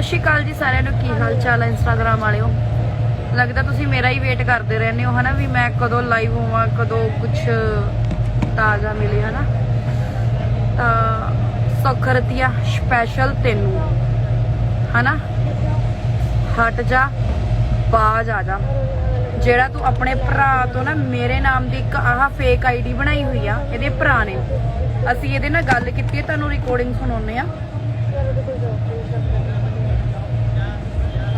ਸਤਿ ਸ਼੍ਰੀ ਅਕਾਲ ਜੀ ਸਾਰਿਆਂ ਨੂੰ, ਕੀ ਹਾਲ ਚਾਲ ਹੈ ਇੰਸਟਾਗ੍ਰਾਮ ਵਾਲਿਓ? ਲੱਗਦਾ ਤੁਸੀਂ ਮੇਰਾ ਹੀ ਵੇਟ ਕਰਦੇ ਰਹਿੰਦੇ ਹੋ, ਹਨਾ? ਵੀ ਮੈਂ ਕਦੋਂ ਲਾਈਵ ਹੋਵਾਂ, ਕਦੋਂ ਕੁਝ ਤਾਜ਼ਾ ਮਿਲੇ, ਹਨਾ? ਤਾਂ ਸਖਰਤੀਆ ਸਪੈਸ਼ਲ ਤੈਨੂੰ, ਹਨਾ? ਹਟ ਜਾ, ਬਾਜ ਆ ਜਾ। ਜਿਹੜਾ ਤੂੰ ਆਪਣੇ ਭਰਾ ਤੋਂ ਨਾ ਮੇਰੇ ਨਾਮ ਦੀ ਇੱਕ ਆਹ ਫੇਕ ਆਈਡੀ ਬਣਾਈ ਹੋਈ ਆ, ਇਹਦੇ ਭਰਾ ਨੇ। ਅਸੀਂ ਇਹਦੇ ਨਾਲ ਗੱਲ ਕੀਤੀ ਤੁਹਾਨੂੰ ਰਿਕਾਰਡਿੰਗ ਸੁਣਾਉਨੇ ਆ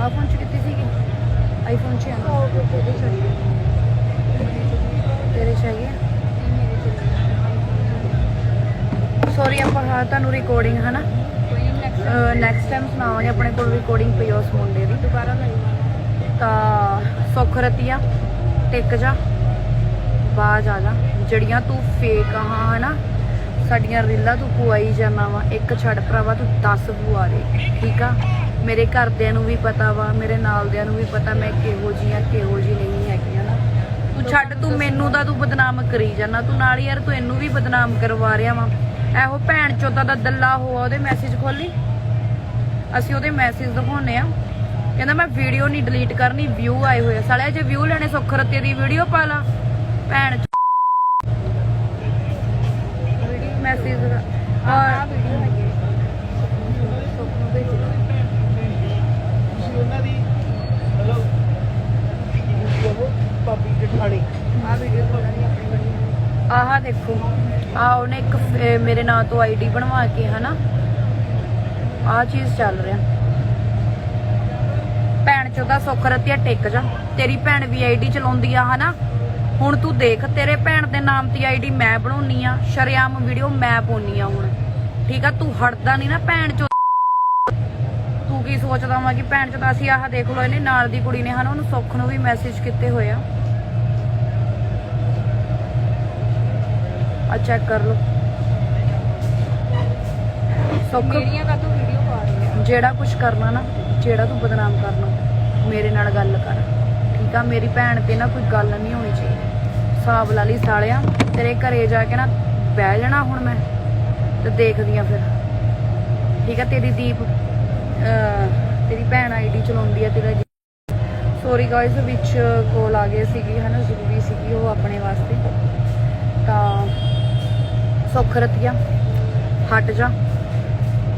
ਆ ਫੋਨ ਚ ਕਿੱਥੇ ਸੀਗੀ? ਆਈਫੋਨ ਚ ਆ ਤੇਰੇ ਚਾਹੀਏ ਸੌਰੀ ਆਪਾਂ ਹਾਂ ਤੁਹਾਨੂੰ ਰਿਕਾਰਡਿੰਗ ਹਨਾ? ਨੈਕਸਟ ਟਾਈਮ ਸੁਣਾਵਾਂਗੇ ਆਪਣੇ ਕੋਲ ਰਿਕਾਰਡਿੰਗ ਪਈ ਆ ਉਸ ਮੁੰਡੇ ਦੀ। ਦੁਬਾਰਾ ਤਾਂ ਸੁੱਖ ਰਤੀਆ ਟਿਕ ਜਾ ਬਾਜ ਆ ਜਾ। ਜਿਹੜੀਆਂ ਤੂੰ ਫੇਕ ਆ ਹਨਾ? ਸਾਡੀਆਂ ਰੀਲਾਂ ਤੂੰ ਪੁਆਈ ਜਾਣਾ ਵਾ। ਇੱਕ ਛੱਡ ਭਰਾਵਾ ਤੂੰ 10 ਪੁਆ ਦੇ ਠੀਕ ਆ? ਮੇਰੇ ਘਰਦਿਆਂ ਨੂੰ ਵੀ ਪਤਾ ਵਾ ਮੇਰੇ ਨਾਲਦਿਆਂ ਨੂੰ ਵੀ ਪਤਾ ਮੈਂ ਕਿਹੋ ਜੀ ਆ ਕਿਹੋ ਜੀ ਨਹੀਂ ਹੈਗੀ ਨਾ। ਤੂੰ ਛੱਡ ਤੂੰ ਮੈਨੂੰ ਦਾ ਤੂੰ ਬਦਨਾਮ ਕਰੀ ਜਾਣਾ ਤੂੰ ਨਾਲ ਯਾਰ ਤੂੰ ਇਹਨੂੰ ਵੀ ਬਦਨਾਮ ਕਰਵਾ ਰਿਹਾ ਵਾ। ਇਹੋ ਭੈਣ ਚੋਦਾ ਦਾ ਦੱਲਾ ਹੋਆ ਉਹਦੇ ਮੈਸੇਜ ਖੋਲੀ ਅਸੀਂ ਉਹਦੇ ਮੈਸੇਜ ਦਿਖਾਉਨੇ ਆ ਕਹਿੰਦਾ ਮੈਂ ਵੀਡੀਓ ਨਹੀਂ ਡਿਲੀਟ ਕਰਨੀ ਵਿਊ ਆਏ ਹੋਏ ਸਾਲਿਆ ਜੇ ਵਿਊ ਲੈਣੇ ਸੁੱਖ ਰਤੇ ਦੀ ਵੀਡੀਓ ਪਾ ਲਾ। ਭੈਣ ਮੈਸੇਜ ਆ ਵੀਡੀਓ ਹੈਗੀ ਸੁੱਖ ਨੂੰ ਭੇਜੀ ਤੁਸੀਂ ਉਹਨਾਂ ਦੀ ਹੈਲੋ ਉਹ ਜਠਾਣੀ ਆ ਵੀਡੀਓ ਖੋਲਣੀ ਆਪਣੀ ਬਣੀ ਆਹ ਦੇਖੋ ਆ ਉਹਨੇ ਇੱਕ ਫ- ਮੇਰੇ ਨਾਂ ਤੋਂ ਆਈਡੀ ਬਣਵਾ ਕੇ ਹਨਾ? ਆ ਚੀਜ਼ ਚੱਲ ਰਿਹਾ। ਭੈਣ ਚੋਦਾ ਸੁੱਖ ਰਤੀਆ ਟਿਕ ਜਾ। ਤੇਰੀ ਭੈਣ ਵੀ ਆਈਡੀ ਚਲਾਉਂਦੀ ਆ ਹਨਾ? ਹੁਣ ਤੂੰ ਦੇਖ ਤੇਰੇ ਭੈਣ ਦੇ ਨਾਮ ਦੀ ਆਈਡੀ ਮੈਂ ਬਣਾਉਣੀ ਆ। ਸ਼ਰਿਆਮ ਵੀਡੀਓ ਮੈਂ ਪਾਉਣੀ ਆ ਹੁਣ। ਠੀਕ ਆ ਤੂੰ ਹਟਦਾ ਨਹੀਂ ਨਾ ਭੈਣ ਚੋ ਤੂੰ ਕੀ ਸੋਚਦਾ ਵਾ ਕਿ ਭੈਣ ਚੋਦਾ ਅਸੀਂ ਆਹ ਦੇਖ ਲੋ ਇਹਨੇ ਨਾਲ ਦੀ ਕੁੜੀ ਨੇ ਹਨਾ? ਉਹਨੂੰ ਸੁੱਖ ਨੂੰ ਵੀ ਮੈਸੇਜ ਕੀਤੇ ਹੋਏ ਆ। ਆ ਚੈੱਕ ਕਰ ਲਓ। ਸੁੱਖ। ਮੇਰੀਆਂ ਕਾ ਤੂੰ ਵੀਡੀਓ ਪਾ ਰਹੀ ਹੈ ਜਿਹੜਾ ਕੁਝ ਕਰਨਾ ਨਾ ਜਿਹੜਾ ਤੂੰ ਬਦਨਾਮ ਕਰਨਾ ਮੇਰੇ ਨਾਲ ਗੱਲ ਕਰ। ਠੀਕ ਆ? ਮੇਰੀ ਭੈਣ ਤੇ ਨਾ ਕੋਈ ਗੱਲ ਨਹੀਂ ਹੋਣੀ ਚਾਹੀਦੀ। ਹਿਸਾਬ ਲਾ ਲਈ ਸਾਲਿਆ ਤੇਰੇ ਘਰੇ ਜਾ ਕੇ ਨਾ ਬਹਿ ਜਾਣਾ ਹੁਣ ਮੈਂ ਤੇ ਦੇਖਦੀ ਆ ਫਿਰ। ਠੀਕ ਆ? ਤੇਰੀ ਦੀਪ ਤੇਰੀ ਭੈਣ ਆਈਡੀ ਚਲਾਉਂਦੀ ਆ ਤੇਰਾ ਸੌਰੀ ਗਾਇਸ ਵਿੱਚ ਕੋਲ ਆ ਗਏ ਸੀਗੀ ਹਨਾ ਜ਼ਰੂਰੀ ਸੀਗੀ ਉਹ ਆਪਣੇ ਵਾਸਤੇ। ਤਾਂ ਸੁੱਖ ਰਤੀਆ ਹਟ ਜਾ।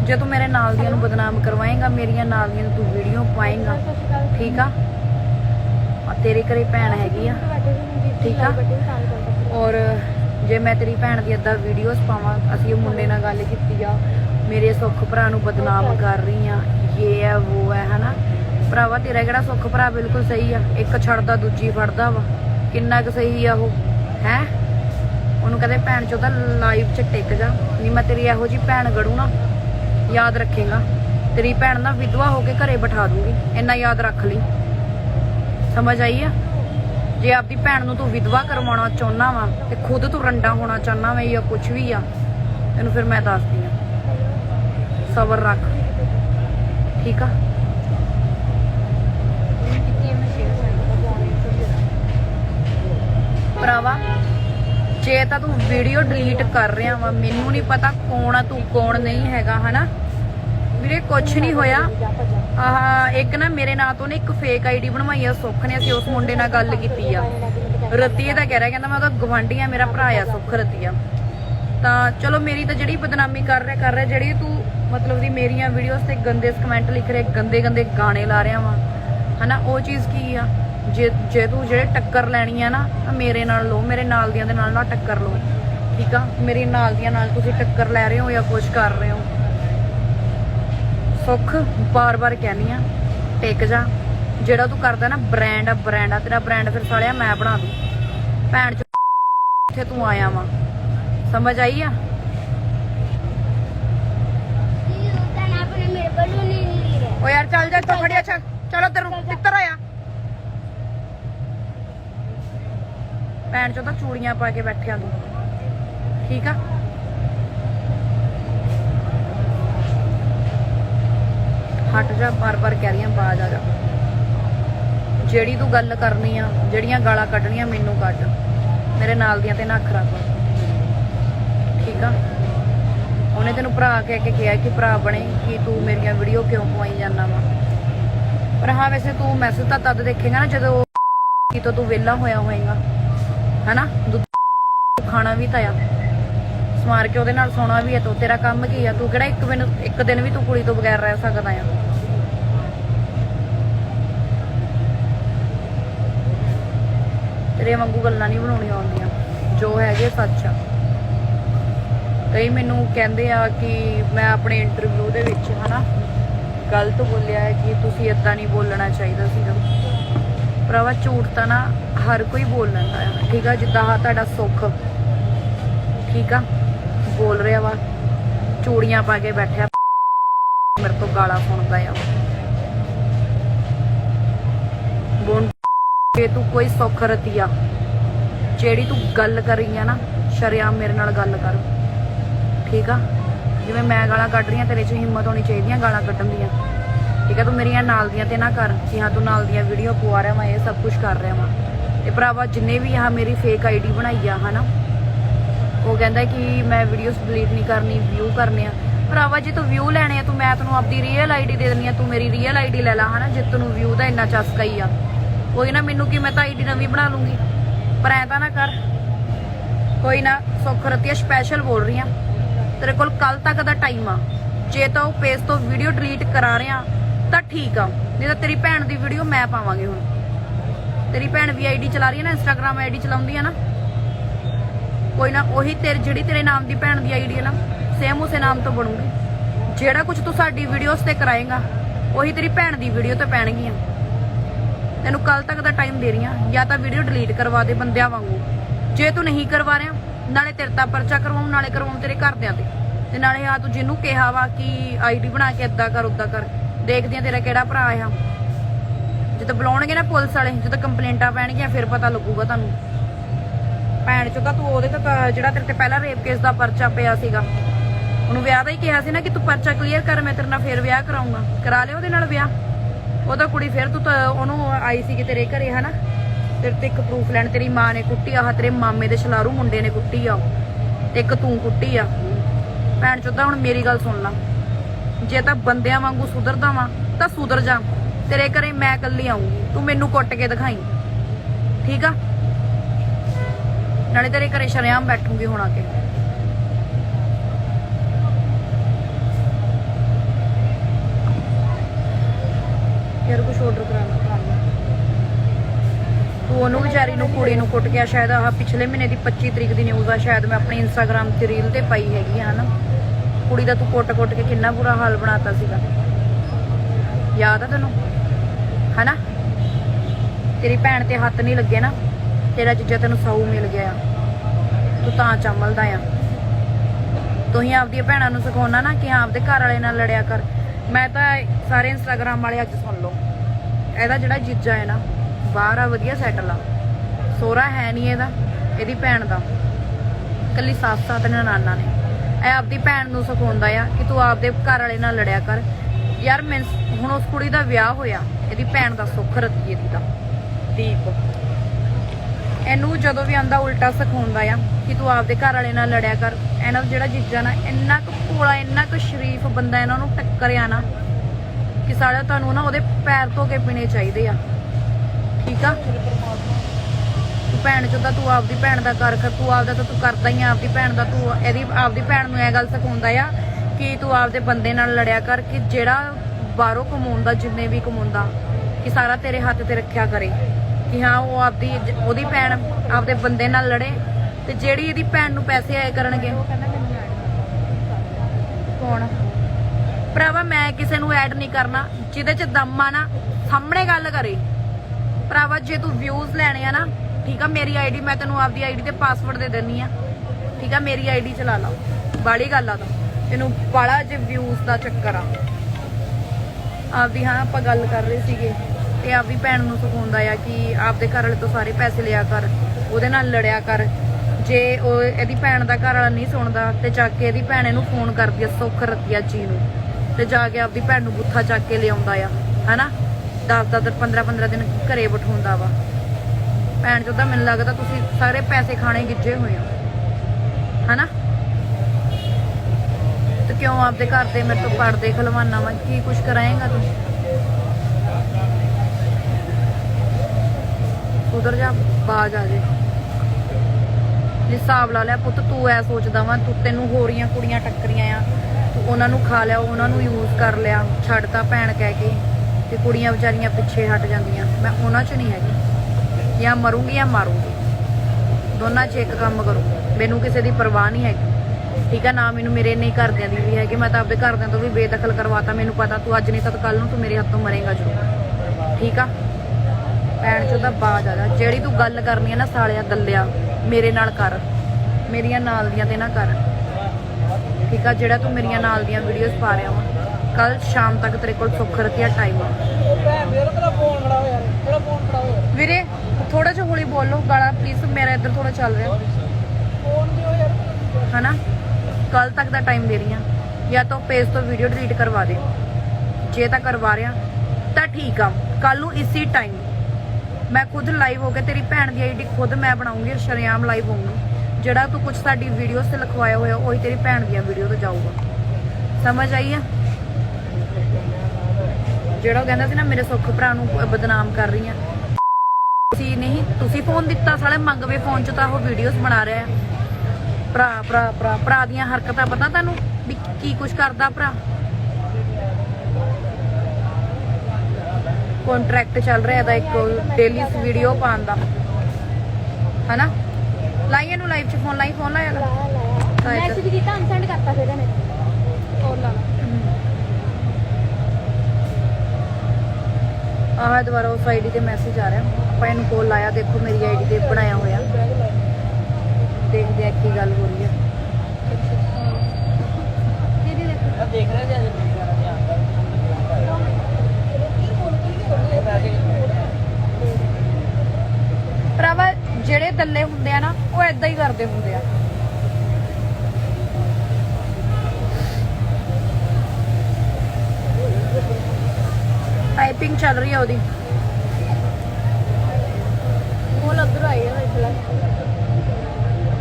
ਜੇ ਤੂੰ ਮੇਰੇ ਨਾਲ ਦੀਆਂ ਨੂੰ ਬਦਨਾਮ ਕਰਵਾਏਗਾ ਮੇਰੀਆਂ ਨਾਲ ਦੀਆਂ ਨੂੰ ਤੂੰ ਵੀਡੀਓ ਪਾਏਗਾ ਠੀਕ ਆ? ਆ ਤੇਰੇ ਘਰੇ ਭੈਣ ਹੈਗੀ ਆ। ਠੀਕ ਆ? ਔਰ ਜੇ ਮੈਂ ਤੇਰੀ ਭੈਣ ਦੀ ਅੱਧਾ ਵੀਡੀਓਜ਼ ਪਾਵਾਂ ਅਸੀਂ ਉਹ ਮੁੰਡੇ ਨਾਲ ਗੱਲ ਕੀਤੀ ਆ ਮੇਰੇ ਸੁੱਖ ਭਰਾ ਨੂੰ ਬਦਨਾਮ ਕਰ ਰਹੀ ਆ ਇਹ ਹੈ ਉਹ ਹੈ ਹਨਾ? ਭਰਾਵਾ ਤੇਰਾ ਕਿਹੜਾ ਸੁੱਖ ਭਰਾ ਬਿਲਕੁਲ ਸਹੀ ਆ? ਇੱਕ ਛੱਡਦਾ ਦੂਜੀ ਫੜਦਾ ਵਾ। ਕਿੰਨਾ ਕੁ ਸਹੀ ਆ ਉਹ ਹੈ? ਉਹਨੂੰ ਕਹਿੰਦੇ, ਭੈਣ ਚੋਦਾ ਲਾਈਵ 'ਚ ਟਿਕ ਜਾ। ਨਹੀਂ ਮੈਂ ਤੇਰੀ ਇਹੋ ਜੀ ਭੈਣ ਗੜੂ ਨਾ, ਯਾਦ ਰੱਖੇਗਾ। ਤੇਰੀ ਭੈਣ ਨਾ ਵਿਧਵਾ ਹੋ ਕੇ ਘਰੇ ਬਿਠਾ ਦੂੰਗੀ। ਇੰਨਾ ਯਾਦ ਰੱਖ ਲਈ। ਸਮਝ ਆਈ ਆ? ਜੇ ਆਪਦੀ ਭੈਣ ਨੂੰ ਤੂੰ ਵਿਧਵਾ ਕਰਵਾਉਣਾ ਚਾਹੁੰਦਾ ਵਾ ਤੇ ਖੁਦ ਤੂੰ ਰੰਡਾ ਹੋਣਾ ਚਾਹੁੰਦਾ ਵਾ ਜਾਂ ਕੁਝ ਵੀ ਆ, ਤੈਨੂੰ ਫਿਰ ਮੈਂ ਦੱਸਦੀ ਆ। ਸਬਰ ਰੱਖ। ਠੀਕ ਆ? ਭਰਾਵਾ ਜੇ ਤਾਂ ਤੂੰ ਵੀਡੀਓ ਡਿਲੀਟ ਕਰ ਰਿਹਾ ਵਾ, ਮੈਨੂੰ ਨਹੀਂ ਪਤਾ ਕੌਣ ਆ ਤੂੰ, ਕੌਣ ਨਹੀਂ ਹੈਗਾ, ਹਨਾ? ਵੀਰੇ ਕੁਝ ਨਹੀਂ ਹੋਇਆ। ਆਹ, ਇੱਕ ਨਾ ਮੇਰੇ ਨਾਂ ਤੋਂ ਨੇ ਇੱਕ ਫੇਕ ਆਈਡੀ ਬਣਵਾਈ ਆ, ਸੁੱਖ ਨੇ ਅਸੀਂ ਉਸ ਮੁੰਡੇ ਨਾਲ ਗੱਲ ਕੀਤੀ ਆ। ਰਤੀਏ ਦਾ ਕਹਿ ਰਿਹਾ, ਕਹਿੰਦਾ ਮੈਂ ਉਹਦਾ ਗਵਾਂਢੀ ਆ, ਮੇਰਾ ਭਰਾ ਆ, ਸੁੱਖ ਰਤੀਆ ਤਾਂ ਚਲੋ, ਮੇਰੀ ਤਾਂ ਜਿਹੜੀ ਬਦਨਾਮੀ ਕਰ ਰਿਹਾ ਕਰ ਰਿਹਾ, ਜਿਹੜੀ ਤੂੰ ਮਤਲਬ ਦੀ ਮੇਰੀਆਂ ਵੀਡੀਓਜ਼ ਤੇ ਗੰਦੇ ਕਮੈਂਟ ਲਿਖ ਰਿਹਾ ਗੰਦੇ ਗੰਦੇ ਗਾਣੇ ਲਾ ਰਿਹਾ ਵਾ, ਹਨਾ? ਉਹ ਚੀਜ਼ ਕੀ ਆ? ਜੇ ਜੇ ਤੂੰ ਜਿਹੜੇ ਟੱਕਰ ਲੈਣੀ ਆ ਨਾ ਤਾਂ ਮੇਰੇ ਨਾਲ ਲਓ ਮੇਰੇ ਨਾਲ ਦੀਆਂ ਦੇ ਨਾਲ ਨਾ ਟੱਕਰ ਲਓ ਠੀਕ ਆ? ਮੇਰੀ ਨਾਲ ਦੀਆਂ ਨਾਲ ਤੁਸੀਂ ਟੱਕਰ ਲੈ ਰਹੇ ਹੋ ਜਾਂ ਕੁਝ ਕਰ ਰਹੇ ਹੋ? ਸੁੱਖ ਬਾਰ-ਬਾਰ ਕਹਿਨੀ ਆ ਟਿਕ ਜਾ। ਜਿਹੜਾ ਤੂੰ ਕਰਦਾ ਨਾ ਬ੍ਰਾਂਡ ਆ ਬ੍ਰਾਂਡ ਆ ਤੇਰਾ ਬ੍ਰਾਂਡ ਫਿਰ ਸਾਲਿਆ ਮੈਂ ਬਣਾ ਦੂੰ। ਭੈਣ ਚ ਇੱਥੇ ਤੂੰ ਆਇਆ ਵਾ। ਸਮਝ ਆਈ ਆ? ਓ ਯਾਰ ਚੱਲ ਜਾ ਇੱਥੋਂ ਖੜਿਆ ਚੱਲ ਚਲੋ ਤੇਰੇ ਤਿੱਤਰ ਆਇਆ? ਭੈਣ ਚੋਂ ਤਾਂ ਚੂੜੀਆਂ ਪਾ ਕੇ ਬੈਠਿਆ ਤੂੰ। ਠੀਕ ਆ? ਹਟ ਜਾ ਬਾਰ-ਬਾਰ ਕਹਿ ਰਹੀਆਂ ਬਾਜ ਆ ਜਾ। ਜਿਹੜੀ ਤੂੰ ਗੱਲ ਕਰਨੀ ਆ, ਜਿਹੜੀਆਂ ਗਾਲਾਂ ਕੱਢਣੀਆਂ, ਮੈਨੂੰ ਕੱਢ। ਮੇਰੇ ਨਾਲ ਦੀਆਂ ਤੇ ਨਾ ਅੱਖ ਰੱਖ। ਠੀਕ ਆ? ਉਹਨੇ ਤੈਨੂੰ ਭਰਾ ਕਹਿ ਕੇ ਕਿਹਾ ਕਿ ਭਰਾ ਬਣੇ, ਕਿ ਤੂੰ ਮੇਰੀਆਂ ਵੀਡੀਓ ਕਿਉਂ ਪਵਾਈ ਜਾਂਦਾ ਵਾ? ਪਰ ਹਾਂ, ਵੈਸੇ ਤੂੰ ਮੈਸੇਜ ਤਾਂ ਤਦ ਦੇਖੇਗਾ ਨਾ ਜਦੋਂ ਕਿਤੋਂ ਤੂੰ ਵਿਹਲਾ ਹੋਇਆ ਹੋਏਗਾ। ਹਨਾ? ਖਾਣਾ ਵੀ ਤਾਂ ਆ। ਸਮਾਰ ਕੇ ਉਹਦੇ ਨਾਲ ਸੌਣਾ ਵੀ ਹੈ ਤੂੰ। ਤੇਰਾ ਕੰਮ ਕੀ ਆ? ਤੂੰ ਕਿਹੜਾ ਇੱਕ ਦਿਨ ਇੱਕ ਦਿਨ ਵੀ ਤੂੰ ਕੁੜੀ ਤੋਂ ਬਗੈਰ ਰਹਿ ਸਕਦਾ ਆ। ਤੇਰੇ ਵਾਂਗੂ ਗੱਲਾਂ ਨਹੀਂ ਬਣਾਉਣੀਆਂ ਆਉਂਦੀਆਂ। ਜੋ ਹੈਗੇ ਸੱਚ ਆ। ਕਈ ਮੈਨੂੰ ਕਹਿੰਦੇ ਆ ਕਿ ਮੈਂ ਆਪਣੇ ਇੰਟਰਵਿਊ ਦੇ ਵਿੱਚ ਹਨਾ, ਗਲਤ ਬੋਲਿਆ ਹੈ ਕਿ ਤੁਸੀਂ ਇਦਾਂ ਨਹੀਂ ਬੋਲਣਾ ਚਾਹੀਦਾ ਸੀਗਾ। ਭਰਾਵਾ, ਝੂਠ ਤਾਂ ਨਾ ਹਰ ਕੋਈ ਬੋਲ ਲੈਂਦਾ ਆ। ਠੀਕ ਆ? ਜਿੱਦਾਂ ਆ ਤੁਹਾਡਾ ਸੁੱਖ। ਠੀਕ ਆ? ਬੋਲ ਰਿਹਾ ਵਾ। ਚੂੜੀਆਂ ਪਾ ਕੇ ਬੈਠਿਆ। ਮੇਰੇ ਤੋਂ ਗਾਲਾਂ ਸੁਣਦਾ ਆ। ਬੋਨ ਕਿ ਤੂੰ ਕੋਈ ਸੁੱਖ ਰਤੀਆ, ਜਿਹੜੀ ਤੂੰ ਗੱਲ ਕਰੀ ਆ ਨਾ, ਸ਼ਰਿਆਮ ਮੇਰੇ ਨਾਲ ਗੱਲ ਕਰ। ਠੀਕ ਆ? ਜਿਵੇਂ ਮੈਂ ਗਾਲਾਂ ਕੱਢ ਰਹੀ ਆ ਤੇਰੇ 'ਚ ਹਿੰਮਤ ਹੋਣੀ ਚਾਹੀਦੀ ਆ ਗਾਲਾਂ ਕੱਢਣ ਦੀਆਂ। ਠੀਕ ਆ ਤੂੰ ਮੇਰੀਆਂ ਨਾਲ ਦੀਆਂ ਤੇ ਨਾ ਕਰ, ਕਿ ਹਾਂ ਤੂੰ ਨਾਲ ਦੀਆਂ ਵੀਡੀਓ ਪਵਾ ਰਿਹਾ ਮੈਂ ਇਹ ਸਭ ਕੁਝ ਕਰ ਰਿਹਾ ਵਾਂ। ਤੇ ਭਰਾਵਾ, ਜਿੰਨੇ ਵੀ ਆ ਮੇਰੀ ਫੇਕ ਆਈਡੀ ਬਣਾਈ ਆ, ਹਨਾ, ਉਹ ਕਹਿੰਦਾ ਕਿ ਮੈਂ ਵੀਡੀਓਜ਼ ਡਿਲੀਟ ਨਹੀਂ ਕਰਨੀ ਵਿਊ ਕਰਨੇ ਆ। ਭਰਾਵਾ, ਜੇ ਤੂੰ ਵਿਊ ਲੈਣੇ ਆ, ਤੂੰ, ਮੈਂ ਤੈਨੂੰ ਆਪਦੀ ਰੀਅਲ ਆਈਡੀ ਦੇ ਦਿੰਨੀ ਆ, ਤੂੰ ਮੇਰੀ ਰੀਅਲ ਆਈਡੀ ਲੈ ਲੈ, ਹਨਾ, ਜੇ ਤੈਨੂੰ ਵਿਊ ਦਾ ਇੰਨਾ ਚਸਕਾ ਹੀ ਆ। ਕੋਈ ਨਾ, ਮੈਨੂੰ ਕੀ ਮੈਂ ਤਾਂ ਆਈਡੀ ਨਵੀਂ ਬਣਾ ਲੂੰਗੀ, ਪਰ ਐ ਤਾਂ ਨਾ ਕਰ। ਕੋਈ ਨਾ, ਸੁੱਖ ਰਤੀਆ ਸਪੈਸ਼ਲ ਬੋਲ ਰਹੀ ਆ। ਤੇਰੇ ਕੋਲ ਕੱਲ ਤੱਕ ਦਾ ਟਾਈਮ ਆ। ਜੇ ਤਾਂ ਉਹ ਪੇਜ ਤੋਂ ਵੀਡੀਓ ਡਿਲੀਟ ਕਰਾ ਰਿਆ ਤਾਂ ਠੀਕ ਆ। ਨਹੀਂ ਤਾਂ ਤੇਰੀ ਭੈਣ ਦੀ ਵੀਡੀਓ ਮੈਂ ਪਾਵਾਂਗੀ ਹੁਣ। ਤੇਰੀ ਭੈਣ ਵੀ ਆਈਡੀ ਚਲਾ ਰਹੀ ਹੈ ਨਾ ਇੰਸਟਾਗ੍ਰam ਆਈਡੀ ਚਲਾਉਂਦੀ ਆ ਨਾ। ਕੋਈ ਨਾ, ਉਹੀ ਤੇਰੀ, ਜਿਹੜੀ ਤੇਰੇ ਨਾਮ ਦੀ ਭੈਣ ਦੀ ਆਈਡੀ ਹੈ ਨਾ ਸੇਮ ਉਸੇ ਨਾਮ ਤੋਂ ਬਣੂਗੀ। ਜਿਹੜਾ ਕੁਝ ਤੂੰ ਸਾਡੀ ਵੀਡੀਓਜ਼ ਤੇ ਕਰਾਏਗਾ, ਉਹੀ ਤੇਰੀ ਭੈਣ ਦੀ ਵੀਡੀਓ ਤੇ ਪੈਣਗੀਆਂ। ਤੈਨੂੰ ਕੱਲ ਤੱਕ ਦਾ ਟਾਈਮ ਦੇ ਰਹੀ ਜਾਂ ਤਾਂ ਵੀਡੀਓ ਡਿਲੀਟ ਕਰਵਾ ਦੇ ਬੰਦਿਆਂ ਵਾਂਗੂ। ਜੇ ਤੂੰ ਨਹੀਂ ਕਰਵਾ ਰਿਹਾ, ਨਾਲੇ ਤੇਰੇ ਤਾਂ ਪਰਚਾ ਕਰਵਾਉਂ ਨਾਲੇ ਕਰਵਾਉਂ ਤੇਰੇ ਘਰਦਿਆਂ ਤੇ। ਤੇ ਨਾਲੇ ਆ ਤੂੰ ਜਿਹਨੂੰ ਕਿਹਾ ਵਾ ਕਿ ਆਈਡੀ ਬਣਾ ਕੇ ਏਦਾਂ ਕਰ ਉਦਾਂ ਕਰ। ਦੇਖਦੀ ਆ ਤੇਰਾ ਕਿਹੜਾ ਭਰਾ ਆ। ਜਦੋਂ ਬੁਲਾਉਣਗੇ ਨਾ ਪੁਲਿਸ ਵਾਲੇ, ਜਦੋਂ ਕੰਪਲੇਂਟਾਂ ਪੈਣਗੀਆਂ, ਫਿਰ ਪਤਾ ਲੱਗੂਗਾ ਤੁਹਾਨੂੰ। ਭੈਣ ਚੋਦਾ, ਤੂੰ ਉਹਦੇ ਤਾਂ ਜਿਹੜਾ ਤੇਰੇ ਤੇ ਪਹਿਲਾਂ ਰੇਪ ਕੇਸ ਦਾ ਪਰਚਾ ਪਿਆ ਸੀਗਾ। ਉਹਨੂੰ ਵਿਆਹ ਦਾ ਹੀ ਕਿਹਾ ਸੀ ਨਾ ਕਿ ਤੂੰ ਪਰਚਾ ਕਲੀਅਰ ਕਰ, ਮੈਂ ਤੇਰੇ ਨਾਲ ਫੇਰ ਵਿਆਹ ਕਰਾਉਂਗਾ ਕਰਾ ਲਿਆ ਉਹਦੇ ਨਾਲ ਵਿਆਹ? ਉਹਦਾ ਕੁੜੀ ਫੇਰ ਤੂੰ ਤਾਂ ਉਹਨੂੰ ਆਈ ਸੀ ਕਿ ਤੇਰੇ ਘਰੇ, ਹਨਾ? ਤੇਰੇ ਤੇ ਇੱਕ ਪ੍ਰੂਫ ਲੈਣ, ਤੇਰੀ ਮਾਂ ਨੇ ਕੁੱਟੀ ਆ, ਤੇਰੇ ਮਾਮੇ ਦੇ ਛਲਾਰੂ ਮੁੰਡੇ ਨੇ ਕੁੱਟੀ ਆ। ਤੇ ਇੱਕ ਤੂੰ ਕੁੱਟੀ ਆ। ਭੈਣ ਚੋਦਾ, ਹੁਣ ਮੇਰੀ ਗੱਲ ਸੁਣ ਲਾ। ਜੇ ਤਾਂ ਬੰਦਿਆਂ ਵਾਂਗੂ ਸੁਧਰਦਾ ਵਾਂ, ਤਾਂ ਸੁਧਰ ਜਾ। ਤੇਰੇ ਘਰੇ ਮੈਂ ਇਕੱਲੀ ਆਉਂਗੀ ਤੂੰ ਮੈਨੂੰ ਕੁੱਟ ਕੇ ਦਿਖਾਈ। ਠੀਕ ਆ? ਨਾਲੇ ਤੇਰੇ ਘਰੇ ਸ਼ਰਿਆਮ ਬੈਠੂਗੀ ਹੁਣ ਆ ਕੇ। ਯਾਰ ਕੁਝ ਆਰਡਰ ਕਰਾਉਣਾ ਤੂੰ ਉਹਨੂੰ ਵਿਚਾਰੀ ਨੂੰ, ਕੁੜੀ ਨੂੰ ਕੁੱਟ ਗਿਆ ਸ਼ਾਇਦ ਆਹ ਪਿਛਲੇ ਮਹੀਨੇ ਦੀ 25 ਤਰੀਕ ਦੀ ਨਿਊਜ਼ ਆ, ਸ਼ਾਇਦ ਮੈਂ ਆਪਣੀ ਇੰਸਟਾਗ੍ਰam ਤੇ ਰੀਲ ਤੇ ਪਾਈ ਹੈਗੀ ਆ, ਹਨਾ? ਕੁੜੀ ਦਾ ਤੂੰ ਕੁੱਟ-ਕੁੱਟ ਕੇ ਕਿੰਨਾ ਬੁਰਾ ਹਾਲ ਬਣਾਤਾ ਸੀਗਾ। ਯਾਦ ਆ ਤੈਨੂੰ? ਹਨਾ? ਤੇਰੀ ਭੈਣ ਤੇ ਹੱਥ ਨਹੀਂ ਲੱਗੇ ਨਾ, ਤੇਰਾ ਜੀਜਾ ਤੈਨੂੰ ਸਾਊ ਮਿਲ ਗਿਆ ਤੂੰ ਤਾਂ ਚਮਲਦਾ ਆ। ਤੁਸੀਂ ਆਪਦੀਆਂ ਭੈਣਾਂ ਨੂੰ ਸਿਖਾਉਣਾ ਨਾ ਕਿ ਆਪਦੇ ਘਰ ਵਾਲੇ ਨਾਲ ਲੜਿਆ ਕਰ। ਮੈਂ ਤਾਂ ਸਾਰੇ ਇੰਸਟਾਗ੍ਰam ਵਾਲੇ ਅੱਜ ਸੁਣ ਲਓ। ਇਹਦਾ ਜਿਹੜਾ ਜੀਜਾ ਹੈ ਨਾ, ਬਾਹਰ ਆ, ਵਧੀਆ ਸੈਟਲ ਆ। ਸੋਹਰਾ ਹੈ ਨਹੀਂ ਇਹਦਾ, ਇਹਦੀ ਭੈਣ ਦਾ। ਕੱਲੀ ਸੱਸ ਆ ਤੇ ਨਾਨਾ ਨੇ। ਇਹ ਆਪਦੀ ਭੈਣ ਨੂੰ ਸਿਖਾਉਂਦਾ ਆ ਕਿ ਤੂੰ ਆਪਦੇ ਘਰ ਵਾਲੇ ਨਾਲ ਲੜਿਆ ਕਰ। ਯਾਰ ਮੈਂ ਹੁਣ ਉਸ ਕੁੜੀ ਦਾ ਵਿਆਹ ਹੋਇਆ ਇਹਦੀ ਭੈਣ ਦਾ ਸੁੱਖ ਰੱਤੀ ਇਹਦੀ ਦਾ ਦੀਪ। ਇਹਨੂੰ ਜਦੋਂ ਵੀ ਆਂਦਾ ਉਲਟਾ ਸਿਖਾਉਂਦਾ ਆ ਕਿ ਤੂੰ ਆਪਦੇ ਘਰ ਵਾਲੇ ਨਾਲ ਲੜਿਆ ਕਰ। ਇਹਨਾਂ ਦਾ ਜਿਹੜਾ ਜੀਜਾ ਨਾ ਇੰਨਾ ਕੁ ਭੋਲਾ ਇੰਨਾ ਕੁ ਸ਼ਰੀਫ ਬੰਦਾ ਇਹਨਾਂ ਨੂੰ ਟੱਕਰਿਆ ਨਾ ਕਿ ਸਾਡਾ ਤੁਹਾਨੂੰ ਨਾ ਉਹਦੇ ਪੈਰ ਧੋ ਕੇ ਪੀਣੇ ਚਾਹੀਦੇ ਆ। ਠੀਕ ਆ? ਭੈਣ ਚੋਂ ਤਾਂ ਤੂੰ ਆਪਦੀ ਭੈਣ ਦਾ ਕਰ ਤੂੰ ਆਪਦਾ ਤਾਂ ਤੂੰ ਕਰਦਾ ਹੀ ਆ, ਆਪਦੀ ਭੈਣ ਦਾ ਤੂੰ ਇਹਦੀ, ਆਪਦੀ ਭੈਣ ਨੂੰ ਇਹ ਗੱਲ ਸਿਖਾਉਂਦਾ ਆ ਕਿ ਤੂੰ ਆਪਦੇ ਬੰਦੇ ਨਾਲ ਲੜਿਆ ਕਰ ਕਿ ਜਿਹੜਾ ਬਾਹਰੋਂ ਕਮਾਉਂਦਾ, ਜਿੰਨੇ ਵੀ ਕਮਾਉਂਦਾ, ਕਿ ਸਾਰਾ ਤੇਰੇ ਹੱਥ ਤੇ ਰੱਖਿਆ ਕਰੇ। ਕਿ ਹਾਂ, ਉਹ ਆਪਦੀ ਉਹਦੀ ਭੈਣ ਆਪਦੇ ਬੰਦੇ ਨਾਲ ਲੜੇ ਤੇ ਜਿਹੜੀ ਇਹਦੀ ਭੈਣ ਨੂੰ ਪੈਸੇ ਆਏ ਕਰਨਗੇ। ਕੌਣ? ਭਰਾਵਾ, ਮੈਂ ਕਿਸੇ ਨੂੰ ਐਡ ਨਹੀਂ ਕਰਨਾ, ਜਿਹਦੇ ਚ ਦਮ ਆ ਨਾ, ਸਾਹਮਣੇ ਗੱਲ ਕਰੇ। ਭਰਾਵਾ, ਜੇ ਤੂੰ ਵਿਊਜ਼ ਲੈਣੇ ਆ ਨਾ ਠੀਕ ਆ, ਮੇਰੀ ਆਈਡੀ ਮੈਂ ਤੈਨੂੰ ਆਪਦੀ ਆਈਡੀ ਤੇ ਪਾਸਵਰਡ ਦੇ ਦਿੰਨੀ ਆ। ਠੀਕ ਆ, ਮੇਰੀ ਆਈਡੀ ਚਲਾ ਲਾ। ਬਾੜੀ ਗੱਲ ਆ ਤਾਂ। ਤੈਨੂੰ ਬਾਲਾ ਜੇ ਵਿਊਜ਼ ਦਾ ਚੱਕਰ ਆ। ਆਪਦੀ, ਹਾਂ, ਆਪਾਂ ਗੱਲ ਕਰ ਰਹੇ ਸੀਗੇ ਤੇ ਆਪਦੀ ਭੈਣ ਨੂੰ ਸਿਖਾਉਂਦਾ ਆ ਕਿ ਆਪਦੇ ਘਰ ਵਾਲੇ ਤੋਂ ਸਾਰੇ ਪੈਸੇ ਲਿਆ ਕਰ, ਉਹਦੇ ਨਾਲ ਲੜਿਆ ਕਰ। ਜੇ ਉਹ ਇਹਦੀ ਭੈਣ ਦਾ ਘਰ ਵਾਲਾ ਨਹੀਂ ਸੁਣਦਾ ਤੇ ਚੱਕ ਕੇ ਇਹਦੀ ਭੈਣ ਇਹਨੂੰ ਫੋਨ ਕਰਦੀ ਆ ਸੁੱਖ ਰਤੀਆ ਜੀ ਨੂੰ ਤੇ ਜਾ ਕੇ ਆਪਦੀ ਭੈਣ ਨੂੰ ਬੁੱਥਾ ਚੱਕ ਕੇ ਲਿਆਉਂਦਾ ਆ। ਹਨਾ? 10 10 15 15 ਦਿਨ ਘਰੇ ਬਿਠਾਉਂਦਾ ਵਾ। ਭੈਣ ਚੋਦਾ ਮੈਨੂੰ ਲੱਗਦਾ ਤੁਸੀਂ ਸਾਰੇ ਪੈਸੇ ਖਾਣੇ ਗਿੱਜੇ ਹੋਏ ਹੋ। ਹਨਾ? ਕਿਉਂ ਆਪਦੇ ਘਰ ਦੇ ਮੇਰੇ ਤੋਂ ਪੜਦੇ ਖਲਵਾਨਾ ਵਾ? ਕੀ ਕੁਛ ਕਰਾਏਗਾ ਤੂੰ? ਉਧਰ ਜਾ ਬਾਜ ਆ ਜੇ। ਜੇ ਹਿਸਾਬ ਲਾ ਲਿਆ, ਪੁੱਤ, ਤੂੰ ਐ ਸੋਚਦਾ ਵਾ, ਤੂੰ ਤੈਨੂੰ ਹੋਰੀਆਂ ਕੁੜੀਆਂ ਟੱਕਰੀਆਂ ਆ। ਤੂੰ ਉਹਨਾਂ ਨੂੰ ਖਾ ਲਿਆ, ਉਹਨਾਂ ਨੂੰ ਯੂਜ਼ ਕਰ ਲਿਆ। ਛੱਡਤਾ ਭੈਣ ਕਹਿ ਕੇ ਤੇ ਕੁੜੀਆਂ ਵਿਚਾਰੀਆਂ ਪਿੱਛੇ ਹਟ ਜਾਂਦੀਆਂ। ਮੈਂ ਉਹਨਾਂ 'ਚ ਨਹੀਂ ਹੈਗੀ। ਜਾਂ ਮਰੂੰਗੀ ਜਾਂ ਮਾਰੂੰਗੀ। ਦੋਨਾਂ 'ਚ ਇੱਕ ਕੰਮ ਕਰੂੰਗੀ ਮੈਨੂੰ ਕਿਸੇ ਦੀ ਪਰਵਾਹ ਨਹੀਂ ਹੈਗੀ। ਠੀਕ ਆ, ਨਾ ਮੈਨੂੰ ਮੇਰੇ ਇੰਨੇ ਘਰਦਿਆਂ ਦੀ ਵੀ ਹੈਗੀ। ਮੈਂ ਤਾਂ ਆਪਦੇ ਘਰਦਿਆਂ ਤੋਂ ਵੀ ਬੇਦਖਲ ਕਰਵਾਤਾ। ਮੈਨੂੰ ਪਤਾ ਤੂੰ ਅੱਜ ਨਹੀਂ ਤਾਂ ਕੱਲ ਨੂੰ ਤੂੰ ਮੇਰੇ ਹੱਥੋਂ ਮਰੇਗਾ ਜ਼ਰੂਰ। ਠੀਕ ਆ? ਭੈਣ ਚੋਂ ਦਾ ਬਾਜ ਆ ਜਾ। ਜਿਹੜੀ ਤੂੰ ਗੱਲ ਕਰਨੀ ਹੈ ਨਾ ਸਾਲਿਆ ਗੱਲਿਆ, ਮੇਰੇ ਨਾਲ ਕਰ। ਮੇਰੀਆਂ ਨਾਲ ਦੀਆਂ ਤੇ ਨਾ ਕਰ। ਠੀਕ ਆ, ਜਿਹੜਾ ਤੂੰ ਮੇਰੀਆਂ ਨਾਲ ਦੀਆਂ ਵੀਡੀਓਜ਼ ਪਾ ਰਿਹਾ ਵਾ ਕੱਲ ਸ਼ਾਮ ਤੱਕ ਤੇਰੇ ਕੋਲ ਸੁੱਖ ਰੱਖਿਆ ਟਾਈਮ ਆ। ਭੈਣ ਮੇਰਾ ਤੇਰਾ ਫੋਨ ਫੜਾਓ ਯਾਰ ਮੇਰਾ ਫੋਨ ਫੜਾਓ ਯਾਰ ਵੀਰੇ ਥੋੜਾ ਜਿਹਾ ਹੌਲੀ ਬੋਲੋ ਗਾਲਾਂ ਪਲੀਜ਼ ਮੇਰਾ ਇੱਧਰ ਥੋੜਾ ਚੱਲ ਰਿਹਾ। ਫੋਨ ਦਿਓ ਯਾਰ। ਹਨਾ? ਕੱਲ ਤੱਕ ਦਾ ਟਾਈਮ ਦੇ ਰਹੀ ਆ ਜਾਂ ਤਾਂ ਪੇਜ ਤੋਂ ਵੀਡੀਓ ਡਿਲੀਟ ਕਰਵਾ ਦੇ ਜੇ ਤਾਂ ਕਰਵਾ ਰਿਆ ਤਾਂ ਠੀਕ ਆ। ਕੱਲ ਨੂੰ ਇਸੇ ਟਾਈਮ ਮੈਂ ਖੁਦ ਲਾਈਵ ਹੋ ਕੇ ਤੇਰੀ ਭੈਣ ਦੀ ਆਈਡੀ ਖੁਦ ਮੈਂ ਬਣਾਉਂਗੀ ਸ਼ਰਿਆਮ ਲਾਈਵ ਹੋਊਂਗੀ। ਜਿਹੜਾ ਤੂੰ ਕੁਝ ਸਾਡੀ ਵੀਡੀਓਜ਼ ਤੇ ਲਿਖਵਾਇਆ ਹੋਇਆ ਉਹੀ ਤੇਰੀ ਭੈਣ ਦੀਆਂ ਵੀਡੀਓ ਤੇ ਜਾਊਗਾ। ਸਮਝ ਆਈ ਆ? ਜਿਹੜਾ ਉਹ ਕਹਿੰਦਾ ਸੀ ਨਾ ਮੇਰੇ ਸੁੱਖ ਭਰਾ ਨੂੰ ਬਦਨਾਮ ਕਰ ਰਹੀ ਆ। ਤੁਸੀਂ ਨਹੀਂ ਤੁਸੀਂ ਫੋਨ ਦਿੱਤਾ ਸਾਲੇ ਮੰਗਵੇ ਫੋਨ 'ਚ ਤਾਂ ਉਹ ਵੀਡੀਓਜ਼ ਬਣਾ ਰਿਹਾ ਭਰਾ ਭਰਾ ਭਰਾ ਭਰਾ ਦੀਆਂ ਹਰਕਤਾਂ ਪਤਾ ਤੁਹਾਨੂੰ? ਵੀ ਕੀ ਕੁਛ ਕਰਦਾ ਭਰਾ? ਕੰਟਰੈਕਟ ਚੱਲ ਰਿਹਾ ਇਹਦਾ ਇੱਕ ਡੇਲੀ ਵੀਡੀਓ ਪਾਉਣ ਦਾ। ਹਨਾ? ਲਾਈ ਇਹਨੂੰ ਲਾਈਵ 'ਚ ਫੋਨ ਲਾਈ ਫੋਨ ਲਾਇਆ। ਮੈਸੇਜ ਕੀਤਾ ਅਨਸੈਂਡ ਕਰਤਾ ਫਿਰ ਇਹਨੇ। ਹੋਰ ਲਾ ਲਾ ਆਹ ਦੁਬਾਰਾ ਉਸ ਆਈਡੀ ਤੇ ਮੈਸੇਜ ਆ ਰਿਹਾ। ਆਪਾਂ ਇਹਨੂੰ ਕੋਲ ਲਾਇਆ ਦੇਖੋ ਮੇਰੀ ਆਈਡੀ ਤੇ ਬਣਾਇਆ ਹੋਇਆ। ਦੇਖਦੇ ਆ ਕੀ ਗੱਲ ਹੋ ਰਹੀ ਹੈ ਦੇਖੋ ਆ ਦੇਖ ਰਿਹਾ ਜੀ ਭਰਾਵਾ ਜਿਹੜੇ ਦੱਲੇ ਹੁੰਦੇ ਆ ਨਾ ਉਹ ਐਦਾਂ ਹੀ ਕਰਦੇ ਹੁੰਦੇ ਆ। ਟਾਈਪਿੰਗ ਚੱਲ ਰਹੀ ਆ ਉਹਦੀ। ਉਹ ਲੱਗ ਰਿਹਾ ਹੈ ਇਤਲਾ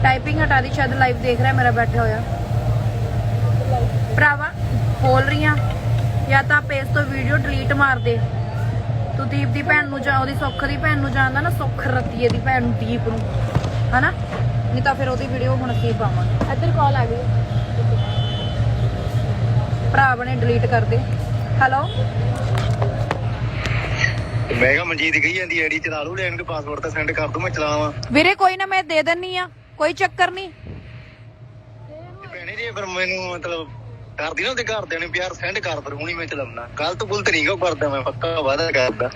ਟਾਈਪਿੰਗ ਹਟਾ ਦੀ ਸ਼ਾਇਦ ਲਾਈਵ ਦੇਖ ਰਿਹਾ ਮੇਰਾ ਬੈਠਾ ਹੋਇਆ। ਭਰਾਵਾ ਬੋਲ ਰਹੀ ਆ ਜਾਂ ਤਾਂ ਪੇਜ ਤੋਂ ਵੀਡੀਓ ਡਿਲੀਟ ਮਾਰ ਦੇ। ਤੂੰ ਦੀਪ ਦੀ ਭੈਣ ਨੂੰ ਜਾਂ ਉਹਦੀ ਸੁੱਖ ਦੀ ਭੈਣ ਨੂੰ ਜਾਣਦਾ ਨਾ ਸੁੱਖ ਰਤੀਏ ਦੀ ਭੈਣ ਨੂੰ ਦੀਪ ਨੂੰ। ਹਨਾ? ਨਹੀਂ ਤਾਂ ਫਿਰ ਉਹਦੀ ਵੀਡੀਓ ਹੁਣ ਕੀ ਪਾਵਾਂਗੇ। ਇੱਧਰ ਕਾਲ ਆ ਗਈ। ਭਰਾ ਬਣੇ ਡਿਲੀਟ ਕਰ ਦੇ। ਹੈਲੋ ਮੈਂ ਕਿਹਾ ਮਨਜੀਤ ਕਹੀ ਜਾਂਦੀ ਆਈਡੀ ਚਲਾ ਲੂ ਲੈਣ ਕੇ ਪਾਸਵਰਡ ਤਾਂ ਸੈਂਡ ਕਰ ਦੂੰ ਮੈਂ ਚਲਾਵਾਂ। ਵੀਰੇ ਕੋਈ ਨਾ ਮੈਂ ਦੇ ਦਿੰਨੀ ਆ ਕੋਈ ਚੱਕਰ ਨਹੀਂ ਤੇ ਭੈਣੇ ਜੀ ਫਿਰ ਮੈਨੂੰ ਮਤਲਬ ਕਰਦੀ ਨਾ ਉਹਦੇ ਘਰਦਿਆਂ ਨੇ ਪਿਆਰ ਸੈਂਡ ਕਰ ਫਿਰ ਹੁਣੀ ਮੈਂ ਚਲਾਉਣਾ ਗਲਤ ਗੁਲਤ ਨਹੀਂ ਕੋ ਕਰਦਾ ਮੈਂ ਪੱਕਾ ਵਾਦਾ ਕਰਦਾ।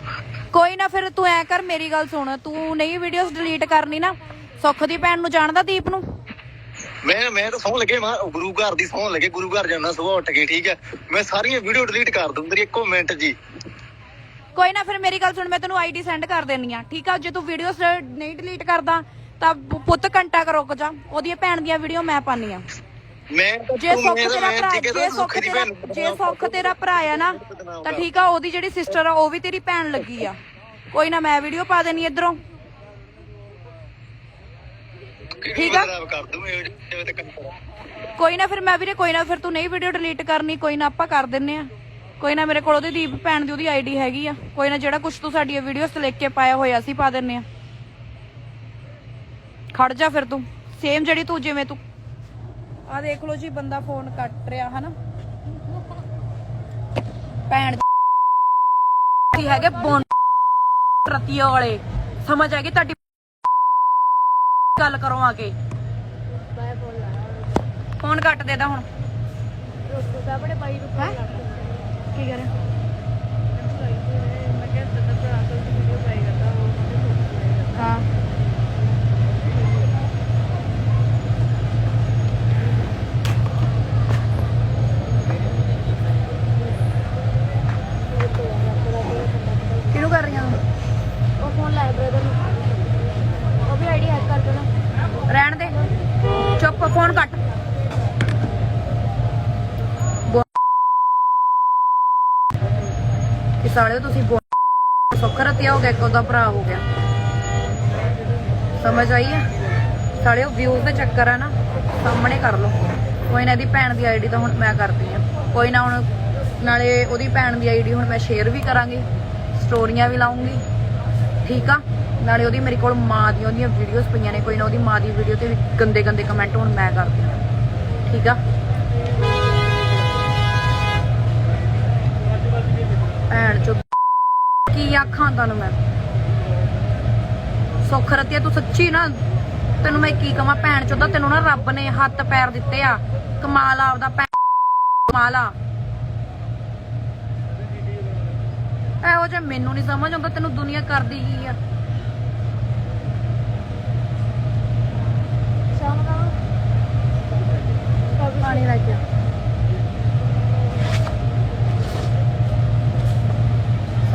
ਕੋਈ ਨਾ ਫਿਰ ਤੂੰ ਐ ਕਰ ਮੇਰੀ ਗੱਲ ਸੁਣ ਤੂੰ ਨਹੀਂ ਵੀਡੀਓਜ਼ ਡਿਲੀਟ ਕਰਨੀ ਨਾ ਸੁੱਖ ਦੀ ਭੈਣ ਨੂੰ ਜਾਣਦਾ ਦੀਪ ਨੂੰ? ਮੈਂ ਮੈਂ ਤਾਂ ਸੌਂ ਲੱਗੇ ਮੈਂ ਗੁਰੂ ਘਰ ਦੀ ਸੌਂ ਲੱਗੇ ਗੁਰੂ ਘਰ ਜਾਂਦਾ ਸਵੇਰ ਉੱਠ ਕੇ ਠੀਕ ਹੈ। ਮੈਂ ਸਾਰੀਆਂ ਵੀਡੀਓ ਡਿਲੀਟ ਕਰ ਦੂੰ ਤੇਰੀ ਇੱਕੋ ਮਿੰਟ ਜੀ। ਕੋਈ ਨਾ ਫਿਰ ਮੇਰੀ ਗੱਲ ਸੁਣ ਮੈਂ ਤੈਨੂੰ ਆਈਡੀ ਸੈਂਡ ਕਰ ਦੇਣੀ ਆ ਠੀਕ ਆ? ਜੇ ਤੂੰ ਵੀਡੀਓਜ਼ ਨਹੀਂ ਡਿਲੀਟ ਕਰਦਾ ਤਾਂ ਪੁੱਤ ਘੰਟਾ ਕੁ ਰੁਕ ਜਾ ਉਹਦੀਆਂ ਭੈਣ ਦੀਆਂ ਵੀਡੀਓ ਮੈਂ ਪਾਣੀ ਆ। ਮੈਂ ਜੇ ਸੁੱਖ ਤੇਰਾ ਭਰਾ ਜੇ ਸੁੱਖ ਤੇਰਾ ਜੇ ਸੁੱਖ ਤੇਰਾ ਭਰਾ ਆ ਨਾ ਤਾਂ ਠੀਕ ਆ ਉਹਦੀ ਜਿਹੜੀ ਸਿਸਟਰ ਆ ਉਹ ਵੀ ਤੇਰੀ ਭੈਣ ਲੱਗੀ ਆ। ਕੋਈ ਨਾ ਮੈਂ ਵੀਡੀਓ ਪਾ ਦੇਣੀ ਇਧਰੋਂ। ਠੀਕ ਆ। ਕਰ ਕਰਾਂ। ਕੋਈ ਨਾ ਫਿਰ ਮੈਂ ਵੀਰੇ ਕੋਈ ਨਾ ਫਿਰ ਤੂੰ ਨਹੀਂ ਵੀਡੀਓ ਡਿਲੀਟ ਕਰਨੀ ਕੋਈ ਨਾ ਆਪਾਂ ਕਰ ਦਿੰਨੇ ਆ। ਕੋਈ ਨਾ ਮੇਰੇ ਕੋਲ ਉਹਦੀ ਦੀਪ ਭੈਣ ਦੀ ਉਹਦੀ ਆਈਡੀ ਹੈਗੀ ਆ। ਕੋਈ ਨਾ ਜਿਹੜਾ ਕੁਝ ਤੂੰ ਸਾਡੀਆਂ ਵੀਡੀਓਜ਼ ਤੇ ਲਿਖ ਕੇ ਪਾਇਆ ਹੋਇਆ ਅਸੀਂ ਪਾ ਦਿੰਨੇ ਆ। ਖੜ ਜਾ ਫਿਰ ਤੂੰ। ਸੇਮ ਜਿਹੜੀ ਤੂੰ ਜਿਵੇਂ ਤੂੰ। ਆ ਦੇਖ ਲਓ ਜੀ ਬੰਦਾ ਫੋਨ ਕੱਟ ਰਿਹਾ ਹਨਾ? ਭੈਣ ਦੀ ਹੈਗੇ? ਬੋਨ ਰਤੀਓ ਵਾਲੇ। ਸਮਝ ਆ ਗਈ ਤੁਹਾਡੀ ਗੱਲ ਕਰੋ ਆ ਕੇ। ਬੋਲ ਫੋਨ ਕੱਟ ਦੇਦਾ ਹੁਣ। ਰੋਕੋ ਬੜੇ ਬਾਈ ਨੂੰ ਹੈਂ? ਕੀ ਕਰੇ ਹਾਂ। ਕਿਹਨੂੰ ਕਰ ਰਹੀਆਂ? ਉਹ ਫੋਨ ਲਾਇਆ ਬ੍ਰਦਰ ਨੂੰ ਉਹ ਵੀ ਆਈਡੀ ਹੈਕ ਕਰ ਦੇਣਾ। ਰਹਿਣ ਦੇ। ਚੁੱਪ ਫੋਨ ਕੱਟ। ਕਿ ਤੁਸੀਂ ਸੁੱਖ ਰਤਿਆ ਹੋ ਗਿਆ, ਇੱਕ ਉਹਦਾ ਭਰਾ ਹੋ ਗਿਆ। ਸਮਝ ਆਈ ਹੈ? ਸਾਲੇ ਵਿਊਜ਼ ਦੇ ਚੱਕਰ ਆ ਨਾ, ਸਾਹਮਣੇ ਕਰ ਲਓ। ਕੋਈ ਨਾ ਇਹਦੀ ਭੈਣ ਦੀ ਆਈਡੀ ਤਾਂ ਹੁਣ ਮੈਂ ਕਰਦੀ ਆ ਕੋਈ ਨਾ ਹੁਣ ਨਾਲੇ ਉਹਦੀ ਭੈਣ ਦੀ ਆਈਡੀ ਹੁਣ ਮੈਂ ਸ਼ੇਅਰ ਵੀ ਕਰਾਂਗੀ ਸਟੋਰੀਆਂ ਵੀ ਲਾਉਂਗੀ। ਠੀਕ ਆ? ਨਾਲੇ ਉਹਦੀ ਮੇਰੇ ਕੋਲ ਮਾਂ ਦੀਆਂ ਉਹਦੀਆਂ ਵੀਡੀਓਜ਼ ਪਈਆਂ ਨੇ। ਕੋਈ ਨਾ ਉਹਦੀ ਮਾਂ ਦੀ ਵੀਡੀਓ ਤੇ ਵੀ ਗੰਦੇ ਗੰਦੇ ਕਮੈਂਟ ਹੁਣ ਮੈਂ ਕਰਦੀ ਆ ਠੀਕ ਆ? ਆਖਾਂ ਤੁਹਾਨੂੰ ਮੈਂ। ਸੁੱਖ ਰਤਿਆ ਤੂੰ ਸੱਚੀ ਨਾ ਤੈਨੂੰ ਮੈਂ ਕੀ ਕਵਾਂ? ਭੈਣ ਚੋਦਾ ਤੈਨੂੰ ਨਾ ਰੱਬ ਨੇ ਹੱਥ ਪੈਰ ਦਿੱਤੇ ਆ। ਕਮਾਲ ਆ ਆਪਦਾ ਕਮਾਲ ਆ। ਇਹੋ ਜਿਹਾ ਮੈਨੂੰ ਨਹੀਂ ਸਮਝ ਆਉਂਦਾ ਤੈਨੂੰ ਦੁਨੀਆ ਕਰਦੀ ਕੀ ਆ? ਸ਼ਾਮ ਦਾ ਪਾਣੀ ਲੈ ਕੇ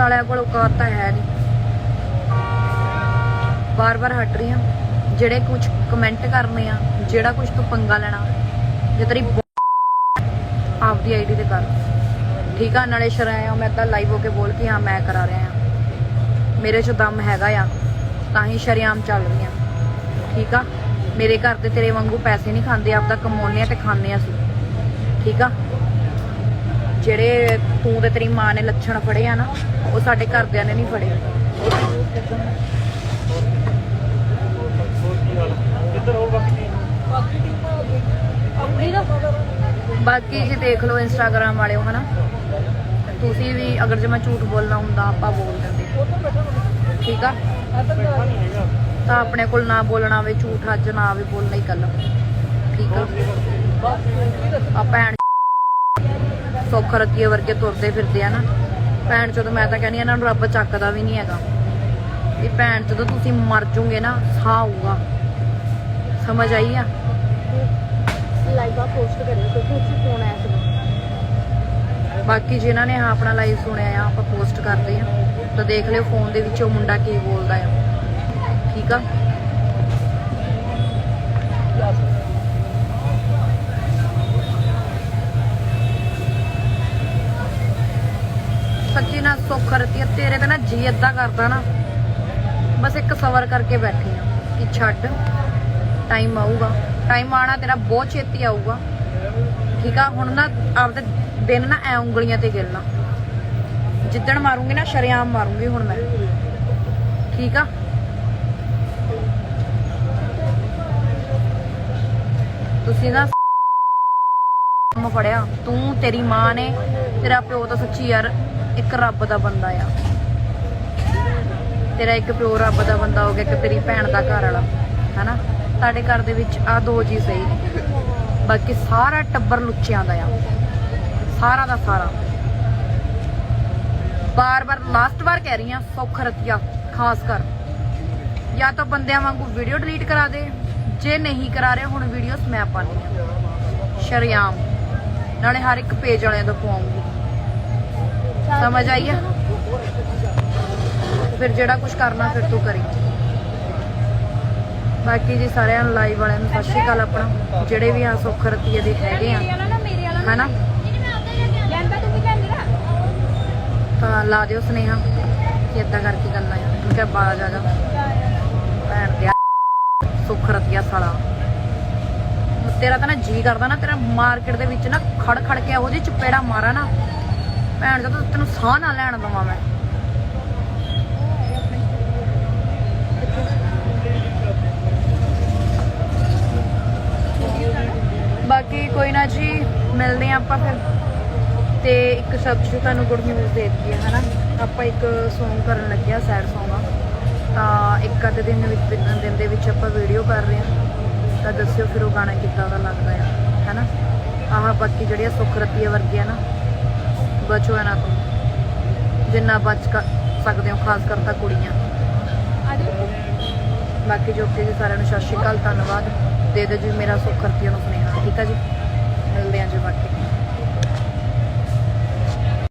ਆ। ਕੋਲ ਔਕਾਤ ਤਾਂ ਹੈ ਨਹੀਂ। ਬਾਰ-ਬਾਰ ਹਟ ਰਹੀ ਆ। ਜਿਹੜੇ ਕੁਝ ਕਮੈਂਟ ਕਰਨੇ ਆ, ਜਿਹੜਾ ਕੁਝ ਤੂੰ ਪੰਗਾ ਲੈਣਾ, ਜੇ ਤੇਰੀ ਆਪਦੀ ਆਈਡੀ ਤੇ ਕਰ। ਠੀਕ ਆ, ਨਾਲੇ ਸ਼ਰਾਇਆ ਮੈਂ ਤਾਂ ਲਾਈਵ ਹੋ ਕੇ ਬੋਲ ਕੇ ਹਾਂ, ਮੈਂ ਕਰਾ ਰਿਹਾ ਆ ਮੇਰੇ 'ਚ ਦਮ ਹੈਗਾ ਆ, ਤਾਂ ਹੀ ਸ਼ਰਿਆਮ ਚੱਲ ਰਹੀ ਆ। ਠੀਕ ਆ, ਮੇਰੇ ਘਰ ਦੇ ਤੇਰੇ ਵਾਂਗੂ ਪੈਸੇ ਨਹੀਂ ਖਾਂਦੇ, ਆਪਦਾ ਕਮਾਉਂਦੇ ਆ ਤੇ ਖਾਂਦੇ ਆ ਅਸੀਂ। ਠੀਕ ਆ ਜਿਹੜੇ ਤੂੰ ਤੇ ਤੇਰੀ ਮਾਂ ਨੇ ਲੱਛਣ ਫੜੇ ਆ ਨਾ, ਉਹ ਸਾਡੇ ਘਰਦਿਆਂ ਨੇ ਨਹੀਂ ਫੜੇ। ਬਾਕੀ ਜੀ ਦੇਖ ਲਓ ਇੰਸਟਾਗ੍ਰam ਵਾਲਿਓ, ਹਨਾ? ਤੁਸੀਂ ਵੀ ਅਗਰ ਜੇ ਮੈਂ ਝੂਠ ਬੋਲਣਾ ਹੁੰਦਾ, ਆਪਾਂ ਬੋਲ ਦਿੰਦੇ। ਠੀਕ ਆ? ਤਾਂ ਆਪਣੇ ਕੋਲ ਨਾ ਬੋਲਣਾ ਆਵੇ ਝੂਠ ਅੱਜ ਨਾ ਵੀ ਬੋਲਣਾ ਹੀ ਕੱਲ ਠੀਕ ਆ? ਆ ਭੈਣ ਸੁੱਖ ਰਤੀਏ ਵਰਗੇ ਤੁਰਦੇ ਫਿਰਦੇ ਆ ਨਾ ਭੈਣ ਚੋਦ ਮੈਂ ਤਾਂ ਕਹਿੰਦੀ ਇਹਨਾਂ ਨੂੰ ਰੱਬ ਚੱਕਦਾ ਵੀ ਨਹੀਂ ਹੈਗਾ। ਇਹ ਭੈਣ ਜਦੋਂ ਤੁਸੀਂ ਮਰ ਜੂਗੇ ਨਾ ਸਾਹ ਆਊਗਾ। ਸਮਝ ਆਈ ਆ? ਲਾਈਵ ਆ ਪੋਸਟ ਕਰਿਓ ਕਿਉਂਕਿ ਉੱਥੇ ਫੋਨ ਆਇਆ ਸੀ ਬਾਕੀ ਜਿਨ੍ਹਾਂ ਨੇ ਆਪਣਾ ਲਾਈਵ ਸੁਣਿਆ ਆ ਆਪਾਂ ਪੋਸਟ ਕਰਦੇ ਆ। ਤਾਂ ਦੇਖ ਲਿਓ ਫੋਨ ਦੇ ਵਿੱਚ ਉਹ ਮੁੰਡਾ ਕੀ ਬੋਲਦਾ ਆ। ਠੀਕ ਆ? ਸੱਚੀ ਨਾ ਸੁੱਖ ਰਤੀ ਤੇਰੇ ਤੇ ਨਾ ਜੀ ਏਦਾਂ ਕਰਦਾ ਨਾ। ਬਸ ਇੱਕ ਸਬਰ ਕਰਕੇ ਬੈਠੀ ਆ ਕਿ ਛੱਡ ਟਾਈਮ ਆਊਗਾ। ਟਾਈਮ ਆਣਾ ਤੇਰਾ ਬਹੁਤ ਛੇਤੀ ਆਊਗਾ। ਠੀਕ ਆ, ਹੁਣ ਨਾ ਆਪਦੇ ਦਿਨ ਨਾ ਐ ਉਂਗਲੀਆਂ ਤੇ ਗਿਲਣਾ ਜਿੱਦਣ ਮਾਰੂੰਗੀ ਨਾ, ਸ਼ਰਿਆਮ ਮਾਰੂੰਗੀ ਹੁਣ ਮੈਂ। ਠੀਕ ਆ? ਤੁਸੀਂ ਨਾ ਕੰਮ ਫੜਿਆ। ਤੂੰ, ਤੇਰੀ ਮਾਂ ਨੇ, ਤੇਰਾ ਪਿਓ ਤਾਂ ਸੱਚੀ ਯਾਰ ਇੱਕ ਰੱਬ ਦਾ ਬੰਦਾ ਆ। ਤੇਰਾ ਇੱਕ ਪਿਓ ਰੱਬ ਦਾ ਬੰਦਾ ਹੋ ਗਿਆ, ਇੱਕ ਤੇਰੀ ਭੈਣ ਦਾ ਘਰ ਵਾਲਾ, ਹੈਨਾ? ਸਾਡੇ ਘਰ ਦੇ ਵਿੱਚ ਆ ਦੋ ਜੀ ਸਹੀ ਨੇ। ਬਾਕੀ ਸਾਰਾ ਟੱਬਰ ਲੁੱਚਿਆਂ ਦਾ ਆ। ਸਾਰਾ ਦਾ ਸਾਰਾ। ਬਾਰ-ਬਾਰ ਲਾਸਟ ਵਾਰ ਕਹਿ ਰਹੀ ਆ, ਸੌਖ ਰਤੀਆ, ਖਾਸ ਕਰ। ਜਾਂ ਤਾਂ ਬੰਦਿਆਂ ਵਾਂਗੂ ਵੀਡੀਓ ਡਿਲੀਟ ਕਰਾ ਦੇ। ਜੇ ਨਹੀਂ ਕਰਾ ਰਿਹਾ, ਹੁਣ ਵੀਡੀਓਸ ਮੈਂ ਪਾਣੀ ਆ। ਸ਼ਰਿਆਮ। ਨਾਲੇ ਹਰ ਇੱਕ ਪੇਜ ਵਾਲਿਆਂ ਤੋਂ ਪਵਾਉਂਗੀ ਸਮਝ ਆਈ ਆ? ਫਿਰ ਜਿਹੜਾ ਕੁਝ ਕਰਨਾ, ਫਿਰ ਤੂੰ ਕਰੀ। ਬਾਕੀ ਜੀ ਸਾਰਿਆਂ ਨੂੰ ਲਾਈਵ ਵਾਲਿਆਂ ਨੂੰ ਸਤਿ ਸ਼੍ਰੀ ਅਕਾਲ ਆਪਣਾ। ਜਿਹੜੇ ਵੀ ਆ ਸੁੱਖ ਰਤੀਏ ਦੇ ਹੈਗੇ ਆ। ਹੈਨਾ? ਤਾਂ ਲਾ ਦਿਓ ਸੁਨੇਹਾ ਕਿ ਏਦਾਂ ਕਰਕੇ ਗੱਲਾਂ ਆ। ਤੂੰ ਕਿਹਾ ਬਾਜ ਆ ਜਾ ਭੈਣ ਦੇ ਸੁੱਖ ਰਤੀਆ ਸਾਲਾ। ਤੇਰਾ ਤਾਂ ਨਾ ਜੀ ਕਰਦਾ ਨਾ, ਤੇਰਾ ਮਾਰਕੀਟ ਦੇ ਵਿੱਚ ਨਾ ਖੜ ਖੜ ਕੇ ਇਹੋ ਜਿਹੀ ਚਪੇੜਾ ਮਾਰਾ ਨਾ। ਭੈਣ ਦਾ ਤੈਨੂੰ ਸਾਹ ਨਾ ਲੈਣ ਦਵਾਂ ਮੈਂ। ਬਾਕੀ ਕੋਈ ਨਾ ਜੀ, ਮਿਲਦੇ ਆ ਆਪਾਂ ਫਿਰ। ਤੇ ਇੱਕ ਸ਼ਬਦ ਤੁਹਾਨੂੰ ਗੁੱਡ ਨਿਊਜ਼ ਦੇ ਦਈਏ, ਹਨਾ? ਆਪਾਂ ਇੱਕ Song ਕਰਨ ਲੱਗਿਆ ਸੈਡ Song ਆ। ਤਾਂ ਇੱਕ ਅੱਧੇ ਦਿਨ ਵਿੱਚ, ਦਿਨ ਦੇ ਵਿੱਚ ਆਪਾਂ ਵੀਡੀਓ ਕਰ ਰਹੇ ਆ ਤਾਂ ਦੱਸਿਓ ਫਿਰ ਉਹ ਗਾਣਾ ਕਿੱਦਾਂ ਦਾ ਲੱਗਦਾ ਆ, ਹਨਾ? ਆਹ ਬਾਕੀ ਜਿਹੜੀਆਂ ਸੁੱਖ ਰਤੀਆ ਵਰਗੀਆਂ ਨਾ ਬਚੋ ਇਹਨਾਂ ਤੋਂ। ਜਿੰਨਾ ਬਚ ਕ- ਸਕਦੇ ਹੋ, ਖਾਸ ਕਰ ਤਾਂ ਕੁੜੀਆਂ। ਬਾਕੀ ਜੋ ਕਿ ਸਾਰਿਆਂ ਨੂੰ ਸਤਿ ਸ਼੍ਰੀ ਅਕਾਲ, ਧੰਨਵਾਦ। ਦੇ ਦਿਓ ਜੀ ਮੇਰਾ ਸੁੱਖ ਰਤੀਆ ਨੂੰ ਸੁਨੇਹਾ। ਠੀਕ ਆ ਜੀ? ਮਿਲਦੇ ਆ ਜੀ ਬਾਕੀ।